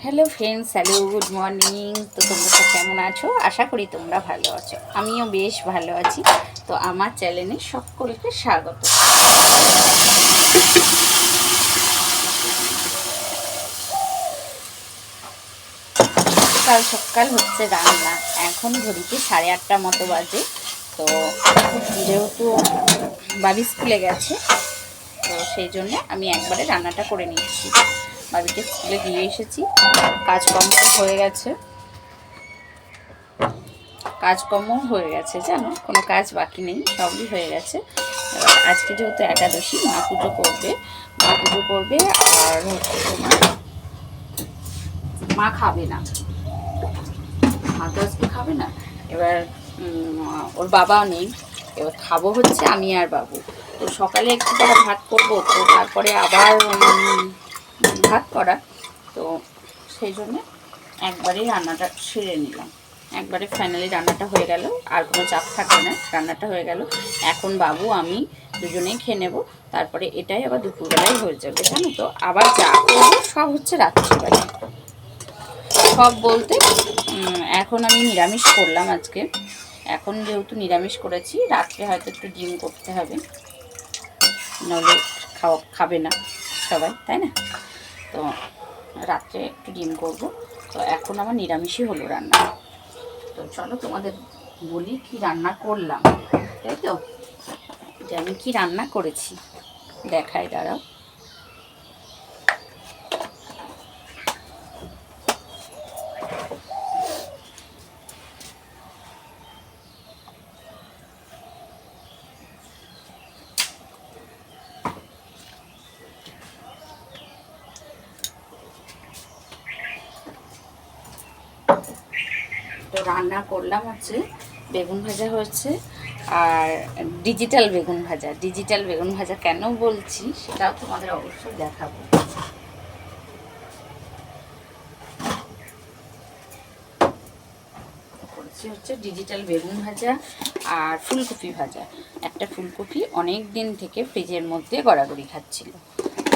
Hello friends hello good morning তো তোমরা তো কেমন আছো? আশা করি তোমরা ভালো আছো। আমিও বেশ ভালো আছি। তো আমার চ্যানেলে সকলকে স্বাগত। সকাল সকাল হচ্ছে রান্না। এখন ঘড়িতে সাড়ে আটটা মতো বাজে। তো যেহেতু বাবি স্কুলে গেছে, তো সেই জন্য আমি একবারে রান্নাটা করে নিচ্ছি। বাবিকে স্কুলে দিয়ে এসেছি। কাজকর্ম হয়ে গেছে। কাজকর্ম হয়ে গেছে, জানো? কোনো কাজ বাকি নেই, সবই হয়ে গেছে। এবার আজকে যেহেতু একাদশী, মা পুজো করবে। মা পুজো করবে আর হচ্ছে তোমার মা খাবে না। মা তো আজকে খাবে না। এবার ওর বাবাও নেই। এবার খাব হচ্ছে আমি আর বাবু। তো সকালে একটু ভাত করব, তো তারপরে আবার ভাত করা। তো সেই জন্য একবারেই রান্নাটা সেরে নিলাম। একবারে ফাইনালি রান্নাটা হয়ে গেল। আর কোনো চাপ থাকবে না, রান্নাটা হয়ে গেল। এখন বাবু, আমি দুজনেই খেয়ে নেব। তারপরে এটাই আবার দুপুরবেলায় হয়ে যাবে, জানো তো। আবার যা করব, সব হচ্ছে রাত্রিবেলা। সব বলতে এখন আমি নিরামিষ করলাম আজকে। এখন যেহেতু নিরামিষ করেছি, রাত্রে হয়তো একটু ডিম করতে হবে। নইলে খাওয়া, খাবে না সবাই, তাই না? তো রাত্রে একটু ডিম করব। তো এখন আমার নিরামিষই হলো রান্না। তো চলো তোমাদের বলি কি রান্না করলাম, তাই তো? যে আমি কী রান্না করেছি? দেখায় দাঁড়াও তো রান্না করলাম হচ্ছে বেগুন ভাজা হচ্ছে আর ডিজিটাল বেগুন ভাজা। ডিজিটাল বেগুন ভাজা কেন বলছি সেটাও তোমাদের অবশ্যই দেখাবো। হচ্ছে ডিজিটাল বেগুন ভাজা আর ফুলকপি ভাজা। একটা ফুলকপি অনেক দিন থেকে ফ্রিজের মধ্যে গড়াগড়ি খাচ্ছিল।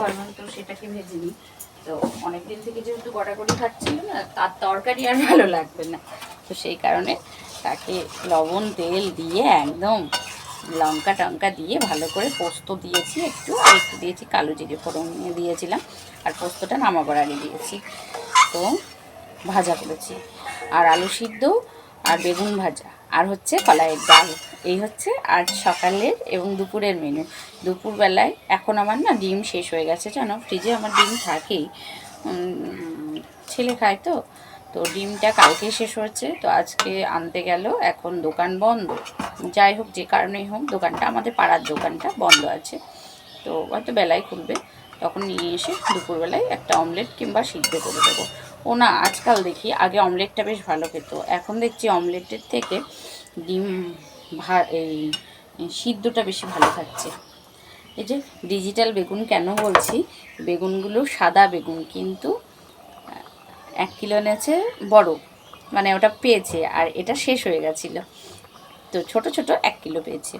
ভাবলাম তো সেটাকে ভেজে নিই। তো অনেক দিন থেকে যেহেতু গড়াগড়ি খাচ্ছিল না, তার তরকারি আর ভালো লাগবে না। তো সেই কারণে তাকে লবণ, তেল দিয়ে একদম লঙ্কা টঙ্কা দিয়ে ভালো করে পোস্ত দিয়েছি একটু, আর একটু দিয়েছি কালো জিরে ফোড়ন দিয়েছিলাম, আর পোস্তটা নামাবার আগে দিয়েছি। তো ভাজা করেছি, আর আলু সিদ্ধ আর বেগুন ভাজা, আর হচ্ছে কলাইয়ের ডাল। এই হচ্ছে আর সকালের এবং দুপুরের মেনু দুপুরবেলায় এখন আমার না ডিম শেষ হয়ে গেছে, জানো? ফ্রিজে আমার ডিম থাকেই। ছেলে খায় তো তো ডিমটা কালকে শেষ হয়েছে, তো আজকে আনতে গেল, এখন দোকান বন্ধ। যাই হোক, যে কারণেই হোক, দোকানটা, আমাদের পাড়ার দোকানটা বন্ধ আছে। তো হয়তো বেলায় খুলবে, তখন নিয়ে এসে দুপুরবেলায় একটা অমলেট কিংবা সিদ্ধ করে দেবো। ও না, আজকাল দেখি, আগে অমলেটটা বেশ ভালো খেত। এখন দেখছি অমলেটের থেকে ডিম ভা, এই সিদ্ধটা বেশি ভালো খাচ্ছে। এই যে, ডিজিটাল বেগুন কেন বলছি? বেগুনগুলো সাদা বেগুন, কিন্তু এক কিলো এনেছে বড় মানে ওটা পেয়েছে আর এটা শেষ হয়ে গেছিল। তো ছোট ছোট এক কিলো পেয়েছে।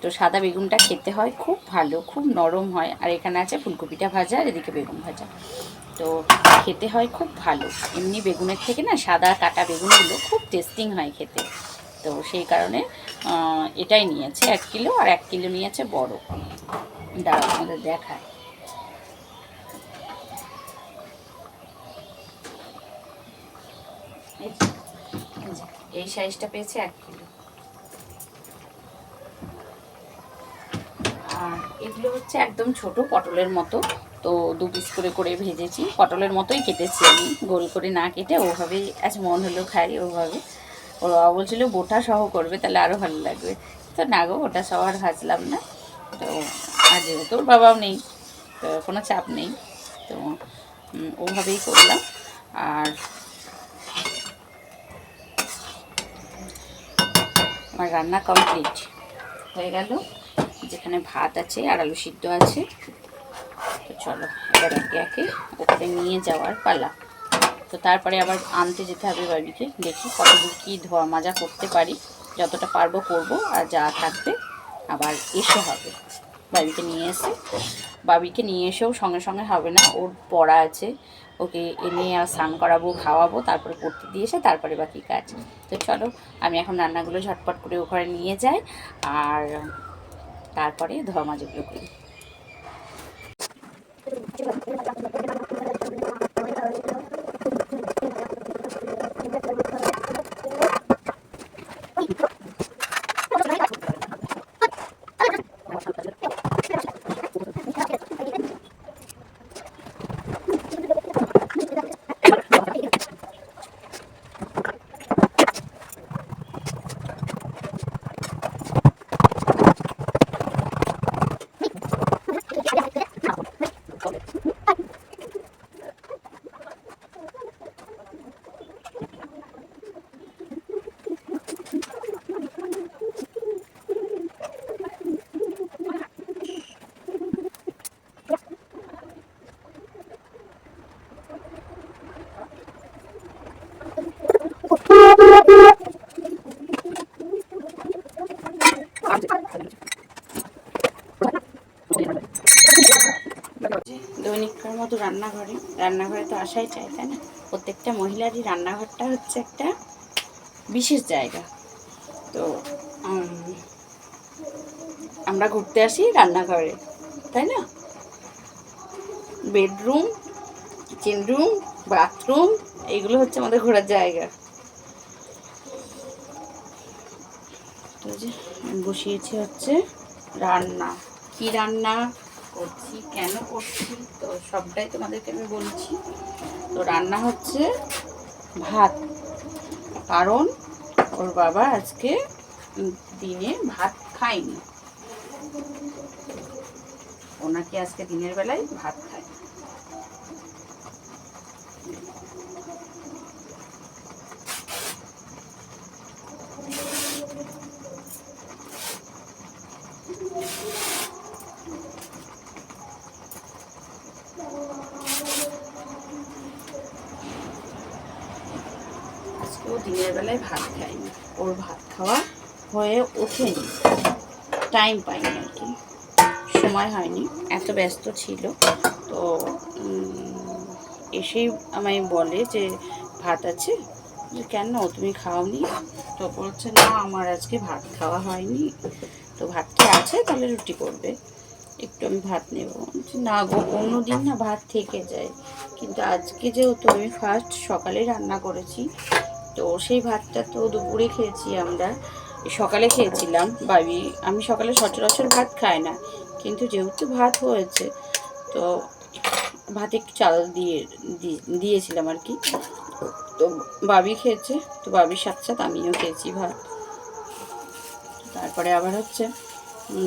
তো সাদা বেগুনটা খেতে হয়, খুব ভালো, খুব নরম হয়। আর এখানে আছে ফুলকপিটা ভাজা আর এদিকে বেগুন ভাজা। তো খেতে হয় খুব ভালো। এমনি বেগুনের থেকে না সাদা কাটা বেগুনগুলো খুব টেস্টিং হয় খেতে। তো সেই কারণে এটাই নিয়েছে এক কিলো আর এক কিলো নিয়েছে বড়। দাঁড়া আমাদের দেখায়। এই সাইজটা পেয়েছে এক কিলো। আর এগুলো হচ্ছে একদম ছোট পটলের মতো। তো দু পিস করে করে ভেজেছি। পটলের মতোই কেটেছি আমি। গোল করে না কেটে ওভাবেই আজ মন হলো খাই ওভাবে। ওর বাবা বলছিল, বোটা সহ করবে, তাহলে আরও ভালো লাগবে। তো না গো, ওটা সহ আর ভাজলাম না। তো আর যেহেতু ওর বাবাও নেই, তো কোনো চাপ নেই। তো ওভাবেই করলাম। আর আমার রান্না কমপ্লিট হয়ে গেল। যেখানে ভাত আছে আর আলু সিদ্ধ আছে। তো চলো, এবার একে একে ওখানে নিয়ে যাওয়ার পালা। তো তারপরে আবার আনতে যেতে হবে বাবিকে দেখি কতদূর কী ধোয়া মাজা করতে পারি। যতটা পারব করব, আর যা থাকবে আবার এসে হবে। বাবিকে নিয়ে এসে, বাবিকে নিয়ে এসেও সঙ্গে সঙ্গে হবে না। ওর পড়া আছে ওকে এনে আর স্নান করাবো, খাওয়াবো, তারপরে পড়তে দিয়ে এসে তারপরে বাকি কাজ। তো চলো, আমি এখন রান্নাগুলো ঝটপট করে ওখানে নিয়ে যাই আর তারপরে ধোয়া মাজগুলো করি। রান্নাঘরে তো আসাই চাই তাই না? প্রত্যেকটা মহিলারই রান্নাঘরটা হচ্ছে একটা বিশেষ জায়গা। তো আমরা ঘুরতে আসি রান্নাঘরে, তাই না? বেডরুম, কিচেন রুম, বাথরুম, এইগুলো হচ্ছে আমাদের ঘোরার জায়গা। বসিয়েছি হচ্ছে রান্না। কি রান্না? করছি, কেন করছি? তো সবটাই তোমাদেরকে আমি বলছি। তো রান্না হচ্ছে ভাত। কারণ ওর বাবা আজকে দিনে ভাত খায়নি। ওনাকে আজকে দিনের বেলায় ভাত খায়। খাওয়া হয়ে ওঠেনি। টাইম পাইনি আর কি। সময় হয়নি। এত ব্যস্ত ছিল। তো এসেই আমায় বলে যে, ভাত আছে? যে কেন? তুমি খাওনি? তো বলছে, না, আমার আজকে ভাত খাওয়া হয়নি। তো ভাতটা আছে? তাহলে রুটি করবে। একটু আমি ভাত নেব। না গো অন্য দিন না ভাত থেকে যায়। কিন্তু আজকে যেহেতু আমি ফার্স্ট সকালে রান্না করেছি তো সেই ভাতটা তো দুপুরে খেয়েছি আমরা। সকালে খেয়েছিলাম, বাবি, আমি সকালে সচরাচর ভাত খাই না, কিন্তু যেহেতু ভাত হয়েছে, তো ভাতে একটু চাল দিয়ে দিয়েছিলাম আর কি। তো বাবি খেয়েছে, তো বাবির সাথে সাথে আমিও খেয়েছি ভাত। তারপরে আবার হচ্ছে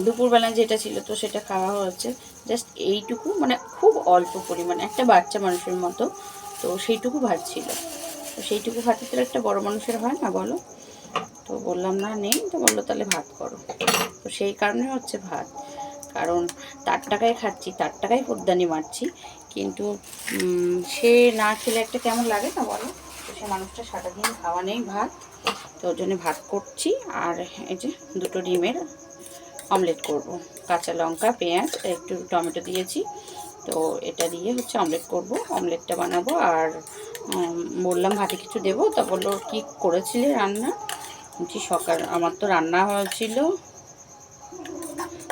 দুপুরবেলা যেটা ছিল তো সেটা খাওয়া হয়েছে। জাস্ট এইটুকু মানে খুব অল্প পরিমাণে, একটা বাচ্চা মানুষের মতো, তো সেইটুকু ভাত ছিল। তো সেইটুকু ভাতের তো একটা বড় মানুষের হয় না বলো? তো বললাম, না, নেই। তো বলল, তাহলে ভাত করো। তো সেই কারণে হচ্ছে ভাত। কারণ তার টাকায় খাচ্ছি, তার টাকায় ফুটদানি মারছি। কিন্তু সে না খেলে একটা কেমন লাগে না বলো? তো সে মানুষটা সারাদিন খাওয়া নেই ভাত। তো ওর জন্য ভাত করছি। আর এই যে দুটো ডিমের অমলেট করব। কাঁচা লঙ্কা, পেঁয়াজ, একটু টমেটো দিয়েছি। তো এটা দিয়ে হচ্ছে অমলেট করব। অমলেটটা বানাবো আর বললাম ভাটি কিছু দেবো। তা বলল, কী করেছিলে রান্না? বলছি, সকাল, আমার তো রান্না হয়েছিল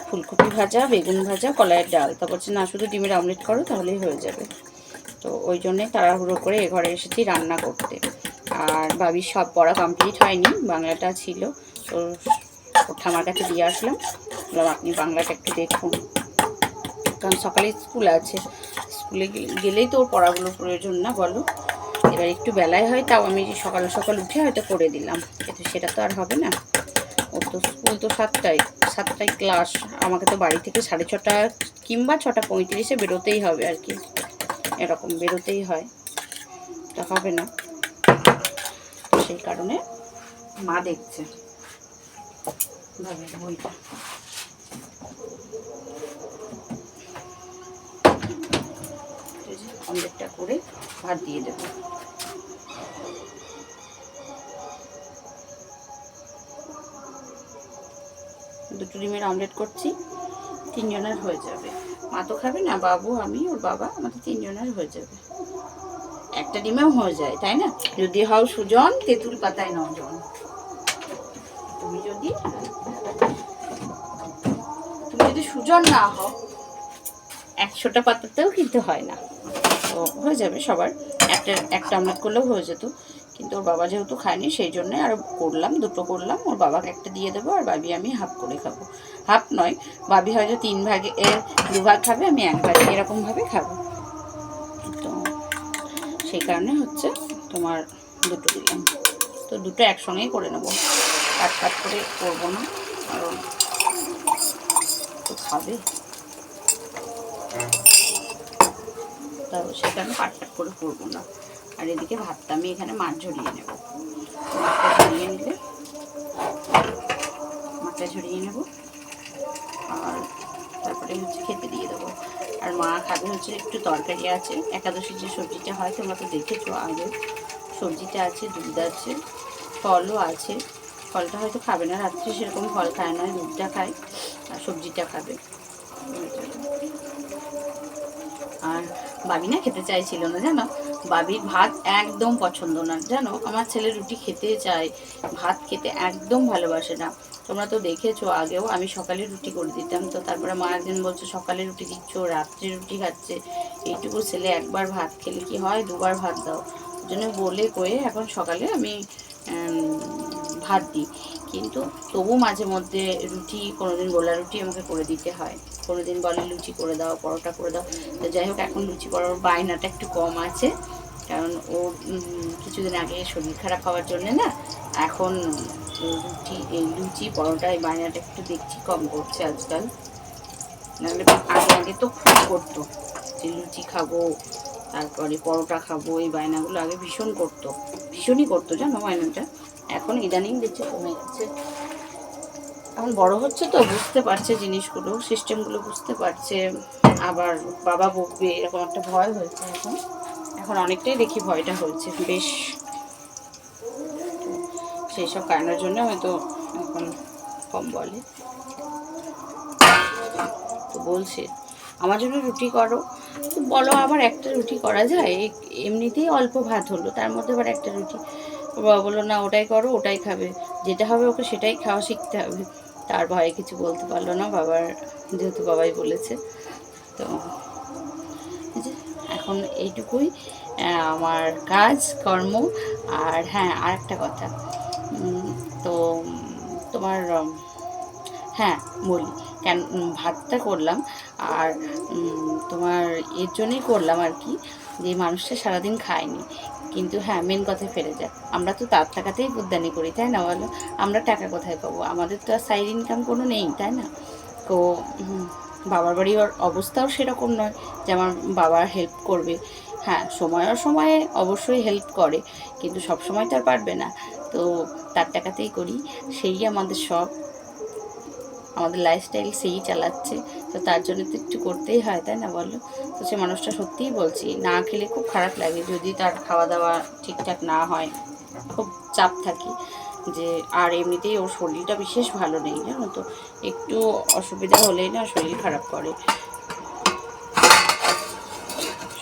ফুলকপি ভাজা, বেগুন ভাজা, কলাইয়ের ডাল। তা বলছে, না, শুধু ডিমের অমলেট করো, তাহলেই হয়ে যাবে। তো ওই জন্যে তাড়াহুড়ো করে এ ঘরে এসেছি রান্না করতে। আর বাবির সব পড়া কমপ্লিট হয়নি, বাংলাটা ছিল। তো ঠামার কাছে দিয়ে আসলাম। বললাম, আপনি বাংলাটা একটু দেখুন। কারণ সকালে স্কুল আছে। স্কুলে গেলেই তো ওর পড়াগুলো প্রয়োজন না বলো। এবার একটু বেলায় হয়, তাও আমি সকাল সকাল উঠে হয়তো করে দিলাম। কিন্তু সেটা তো আর হবে না। ও তো স্কুল তো সাতটায় সাতটায় ক্লাস। আমাকে তো বাড়ি থেকে সাড়ে ছটা কিংবা ছটা পঁয়ত্রিশে বেরোতেই হবে আর কি। এরকম বেরোতেই হয়। তা হবে না। সেই কারণে মা দেখছে। বইটা। আমলেটটা করে ভাত দিয়ে দেব। দুটো ডিমের আমলেট করছি, তিনজনের হয়ে যাবে। মা তো খাবে না, বাবু, আমি, ওর বাবা, আমাদের তিনজনের হয়ে যাবে। একটা ডিমেও হয়ে যায়, তাই না? যদি হও সুজন, তেঁতুল পাতায় নজন। তুমি যদি তুমি যদি সুজন না হও, একশোটা পাতাতেও কিন্তু হয় না। তো হয়ে যাবে সবার। একটা একটা অমলেট করলেও হয়ে যেত। কিন্তু ওর বাবা যেহেতু খায়নি, সেই জন্যে আর করলাম, দুটো করলাম। ওর বাবাকে একটা দিয়ে দেবো আর বাবি আমি হাফ করে খাব। হাফ নয় বাবি হয়তো তিন ভাগে দু ভাগ খাবে, আমি এক ভাগে এরকমভাবে খাব। তো সেই কারণে হচ্ছে তোমার দুটো দিলাম। তো দুটো একসঙ্গেই করে নেব। কাট কাট করে করব না, কারণ তো খাবে। তাও সেখানে কাট কাট করে করব না। আর এদিকে ভাতটা আমি এখানে মাছ ঝরিয়ে নেব। মাছটা ঝরিয়ে নিলে, মাছটা ঝরিয়ে নেব। আর তারপরে হচ্ছে খেতে দিয়ে দেবো। আর মা খাবে হচ্ছে একটু তরকারি আছে, একাদশীর যে সবজিটা হয়, তোমরা তো দেখেছ আগে। সবজিটা আছে, দুধ আছে, ফলও আছে। ফলটা হয়তো খাবে না, রাত্রে সেরকম ফল খায় না, দুধটা খায়, আর সবজিটা খাবে। আর বাবি না খেতে চাইছিল না, জানো? বাবির ভাত একদম পছন্দ না, জানো? আমার ছেলে রুটি খেতে চায়, ভাত খেতে একদম ভালোবাসে না। তোমরা তো দেখেছ আগেও আমি সকালে রুটি করে দিতাম, তো তারপরে মা একদিন বলছে, সকালে রুটি দিচ্ছ, রাত্রে রুটি খাচ্ছে। এইটুকু ছেলে একবার ভাত খেলে কি হয়? দুবার ভাত দাও। জন্য বলে কয়ে এখন সকালে আমি ভাত দিই। কিন্তু তবু মাঝে মধ্যে রুটি কোনোদিন গোলা রুটি আমাকে করে দিতে হয়। কোনোদিন বলে লুচি করে দাও, পরোটা করে দাও। তো যাই হোক, এখন লুচি করার বায়নাটা একটু কম আছে। কারণ ও কিছুদিন আগে শরীর খারাপ হওয়ার জন্য না, এখন রুটি, এই লুচি, পরোটা, এই বায়নাটা একটু দেখছি কম করছে আজকাল। নাহলে আগে আগে তো খুব করতো। যে লুচি খাব, তারপরে পরোটা খাব, এই বায়নাগুলো আগে ভীষণ করতো। ভীষণই করতো, জানো বায়নাটা? এখন ইদানিং দেখছি কমে যাচ্ছে এখন বড় হচ্ছে তো, বুঝতে পারছে জিনিসগুলো, সিস্টেমগুলো বুঝতে পারছে। আবার বাবা বকবে, এরকম একটা ভয় হয়েছে এখন। এখন অনেকটাই দেখি ভয়টা হয়েছে, বেশ। সেই সব কারণের জন্য হয়তো এখন কম বলে। তো বলছে, আমার জন্য রুটি করো। বলো আবার একটা রুটি করা যায়, এমনিতেই অল্প ভাত হলো, তার মধ্যে আবার একটা রুটি। ওর বাবা বলল, না, ওটাই করো, ওটাই খাবে। যেটা হবে ওকে সেটাই খাওয়া শিখতে হবে। তার ভয়ে কিছু বলতে পারল না বাবার, যেহেতু বাবাই বলেছে। তো এখন এইটুকুই আমার কাজ, কর্ম, আর হ্যাঁ আর একটা কথা তো তোমার হ্যাঁ বলি। কেন ভাতটা করলাম, আর তোমার এর জন্যই করলাম আর কি, যে মানুষটা সারাদিন খায়নি। কিন্তু হ্যাঁ মেন কথায় ফেলে যায়। আমরা তো তার টাকাতেই বুদ্ধানি করি, তাই না বলো? আমরা টাকা কোথায় পাবো? আমাদের তো আর সাইড ইনকাম কোনো নেই, তাই না? তো বাবার বাড়ির অবস্থাও সেরকম নয় যে আমার বাবার হেল্প করবে। হ্যাঁ সময় সময়ে অবশ্যই হেল্প করে, কিন্তু সব সময় তো আর পারবে না। তো তার টাকাতেই করি, সেই আমাদের সব। আমাদের লাইফস্টাইল সেই চালাচ্ছে। তো তার জন্য তো একটু করতেই হয়, তাই না বলো? তো সে মানুষটা সত্যিই বলছি, না খেলে খুব খারাপ লাগে। যদি তার খাওয়া দাওয়া ঠিকঠাক না হয়, খুব চাপ থাকি যে, আর এমনিতেই ওর শরীরটা বিশেষ ভালো নেই, জানো তো? একটু অসুবিধা হলেই না শরীর খারাপ করে।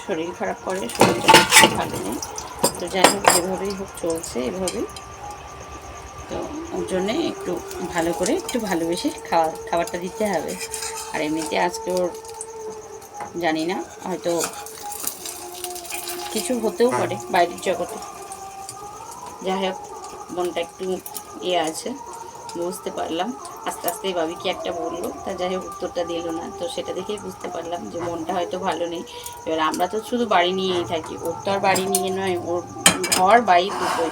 শরীর খারাপ করে, শরীরটা ভালো নেই। তো যাই হোক, যেভাবেই হোক চলছে, এভাবেই। তো ওর জন্যে একটু ভালো করে একটু ভালোবেসে খাওয়া খাবারটা দিতে হবে। আর এমনিতে আজকে ওর জানি না হয়তো কিছু হতেও পারে বাইরের জগতে। যাই হোক মনটা একটু ইয়ে আছে বুঝতে পারলাম। আস্তে আস্তে বাবি কি একটা বলল তা যাই হোক উত্তরটা দিল না। তো সেটা দেখেই বুঝতে পারলাম যে মনটা হয়তো ভালো নেই। এবার আমরা তো শুধু বাড়ি নিয়েই থাকি ওর তো আর বাড়ি নিয়ে নয় ওর ঘর বাড়ি দুটোই।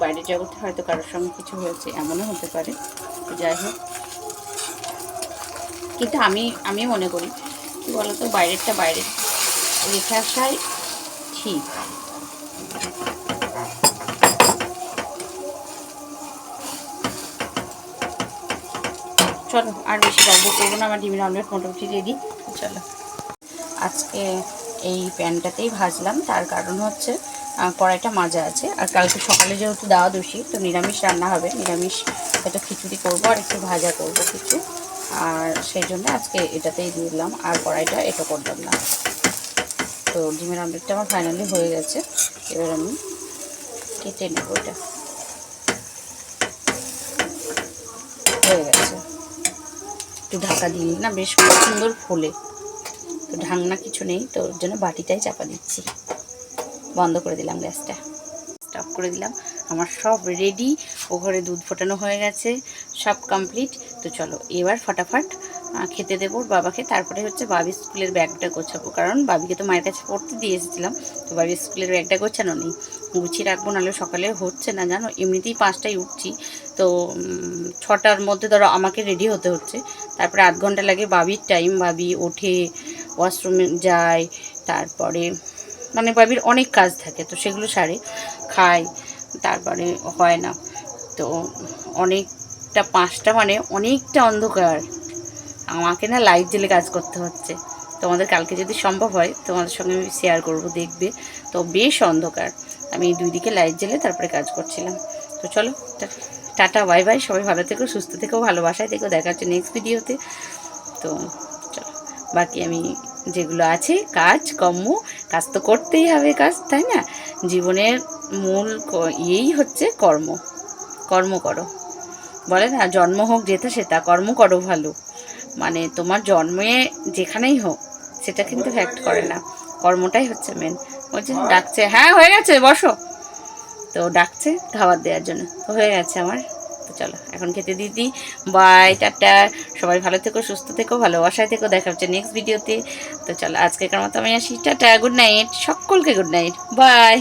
বাইরের জগতে হয়তো কারোর সঙ্গে কিছু হয়েছে, এমনও হতে পারে। যাই হোক। কিন্তু আমি আমি মনে করি, কি বলতো, বাইরেরটা বাইরে রেখে আসাই ঠিক। চলো, আর বেশি গল্প করব না, আমার ডিমের অমলেট মোটামুটি রেডি চলো। আজকে এই প্যানটাতেই ভাজলাম, তার কারণ হচ্ছে কড়াইটা মাজা আছে। আর কালকে সকালে যেহেতু দেওয়া দোষী, তো নিরামিষ রান্না হবে। নিরামিষ একটা খিচুড়ি করব আর একটু ভাজা করব কিছু। আর সেই জন্য আজকে এটাতেই দিলাম। আর কড়াইটা এটা করলাম না। তো ডিমের আমলেটটা আমার ফাইনালি হয়ে গেছে। এবার আমি কেটে নেব এটা। হয়ে গেছে। একটু ঢাকা দিয়ে না বেশ সুন্দর ফোলে। তো ঢাকনা কিছু নেই, তো ওর জন্য বাটিটাই চাপা দিচ্ছি। বন্ধ করে দিলাম গ্যাসটা। স্টপ করে দিলাম। আমার সব রেডি ও ঘরে দুধ ফোটানো হয়ে গেছে। সব কমপ্লিট তো চলো, এবার ফটাফট খেতে দেবো বাবাকে। তারপরে হচ্ছে বাবি স্কুলের ব্যাগটা গোছাবো। কারণ বাবিকে তো মায়ের কাছে পড়তে দিয়ে এসেছিলাম। তো বাবির স্কুলের ব্যাগটা গোছানো নেই। গুছিয়ে রাখব, নাহলে সকালে হচ্ছে না, জানো? এমনিতেই পাঁচটায় উঠছি। তো ছটার মধ্যে ধরো আমাকে রেডি হতে হচ্ছে। তারপরে আধ ঘণ্টা লাগে বাবির টাইম বাবি ওঠে ওয়াশরুমে যায়। তারপরে মানে বাবির অনেক কাজ থাকে, তো সেগুলো সারে খায় তারপরে হয় না। তো অনেকটা পাঁচটা মানে অনেকটা অন্ধকার। আমাকে না লাইট জেলে কাজ করতে হচ্ছে। তোমাদের কালকে যদি সম্ভব হয়, তোমাদের সঙ্গে আমি শেয়ার করব, দেখবে। তো বেশ অন্ধকার। আমি দুই দিকে লাইট জেলে তারপরে কাজ করছিলাম। তো চলো টাটা বাই বাই সবাই ভালো থেকো, সুস্থ থেকো, ভালোবাসায় থেকো, দেখা হচ্ছে নেক্সট ভিডিওতে তো চলো, বাকি আমি যেগুলো আছে, কাজ, কর্ম, কাজ তো করতেই হবে কাজ, তাই না? জীবনের মূল ইয়েই হচ্ছে কর্ম। কর্ম করো। বলে না, জন্ম হোক যেটা সেটা, কর্ম করো ভালো। মানে তোমার জন্মে যেখানেই হোক, সেটা কিন্তু ফ্যাক্ট করে না। কর্মটাই হচ্ছে মেন বলছে, ডাকছে হ্যাঁ হয়ে গেছে, বসো। তো ডাকছে, খাবার দেওয়ার জন্য। তো হয়ে গেছে আমার। তো চলো, এখন খেতে দিদি বাই টাটা। সবাই ভালো থেকো, সুস্থ থেকো, ভালোবাসায় থেকো। দেখা হচ্ছে নেক্সট ভিডিওতে তো। চলো, আজকের মতো আমি আসি। টাটা গুড নাইট সকলকে গুড নাইট বাই